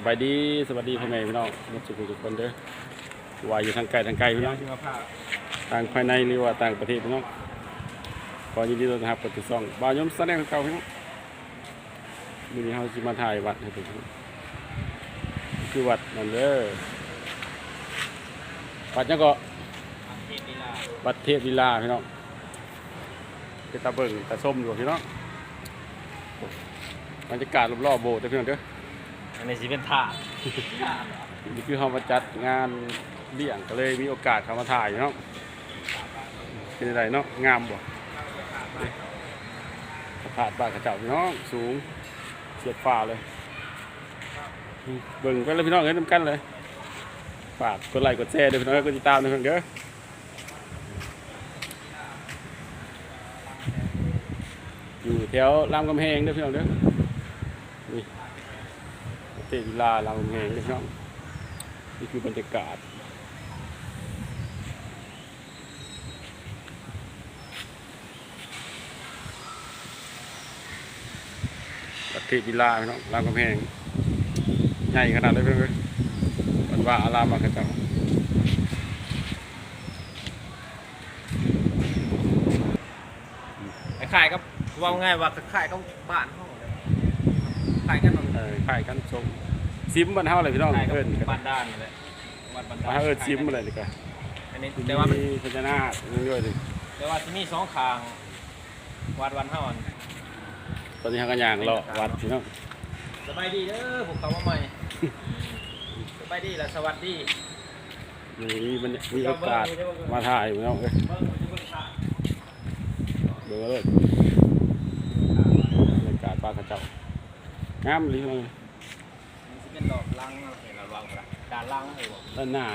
สบายดีสวัสดีพ่อแม่พี่น้องทุกคนทุกคนเด้อว่าอยู่ทางไกลทางไกลพี่น้องทาผ้าต่างภายในหรือว่าต่างประเทศพี่น้องขอยินดีต้อนรับปิดติดซ่องบ่าวยมแสดงเก่าพี่น้องมีนี้เฮาสิมาถ่ายวัดให้เพิ่นคือวัดนั่นเด้อวัดยังก็วัดเทพลีลาพี่น้องเป็นตาเบิ่งตาส้มอยู่พี่น้องบรรยากาศรอบๆโบสถ์พี่น้องเด้อ อันนี้สิเป็นผ้านี่คือเขามาจัดงานเลี้ยงก็เลยมีโอกาสเขามาถ่ายเนาะเป็นอะไรเนาะงามบ่พระธาตุบ้านกระเจ้าพี่น้องสูงเสียดฟ้าเลยเบิ่งไปเลยพี่น้องเห็นน้ำกันเลยฝากกดไลค์กดแชร์ด้วยพี่น้องกดติดตามด้วยเพื่อนเด้ออยู่แถวรามกำแหงเด้อพี่น้องเด้อนี่ เตวิลาเรามกำแหงเด้อพี่น้องนี่คือบรรยากาศประเทศวิลาพี่น้องรามกำแพงใหญ่ขนาดเลยเพื่อนๆมันว่าอารามมากระเจ้าขายก็ว่าง่ายว่าขายๆก็บ้านห้องเลย ขายกันตรงเออขายกันชมซิมบ้านเฮาเลยพี่น้องขายก็เอิ้นกันบ้านด้านนี่แหละบ้านบ้านมาด้านเอิ้นซิมอะไรดีกว่าอันนี้แต่ว่ามันมีพญานาคนั่นด้วยดิแต่ว่าที่มีสองคางวัดวันเท่าวันตอนนี้เฮากันย่างเลาะวัดพี่น้องสบายดีเด้อผมเขามาใหม่สบายดีและสวัสดีมีมันมีโอกาสมาถ่ายพี่น้องเอ้ยเบิ้งมันจะเบิ้งผ้าเบิ่งเอาเลยบรรยากาศบ้านกระเจ้า งามเลยพี่น้องมันจะเป็นดอกลังเห็นเราวางกระดานลังเลยบอกด้านหน้า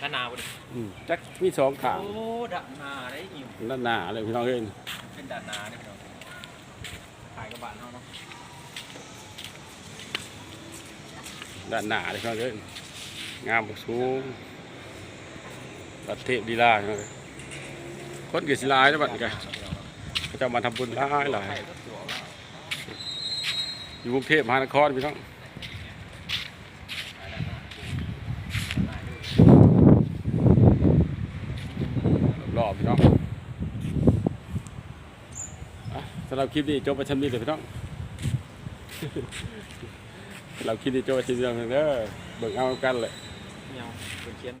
ด้านหนาบ่ดิอืมจักมีสองขางโอ้ด้านหนาได้อยู่ด้านหน้าเลยพี่น้องเอ้ยเป็นด้านหนาเนี่ยพี่น้องขายกับบ้านเฮาเนาะด้านหน้าเลยพี่น้องเอ้ยงามบ่สูงประเทศดีลาพี่น้องเอ้ยคนเกิดสิหลายแล้วบัดนี้ก็เขาจะมาทำบุญหลายหลาย อยู่กรุงเทพมหานครพี่น้องรอบพี่น้องสำหรับคลิปนี้จบไปชั้นนี้เลยพี่น้องสำหรับคลิปนี้จบไปชั้นนี้เลยเด้อเบิ่งเอากันเลยยังเป็นเขียน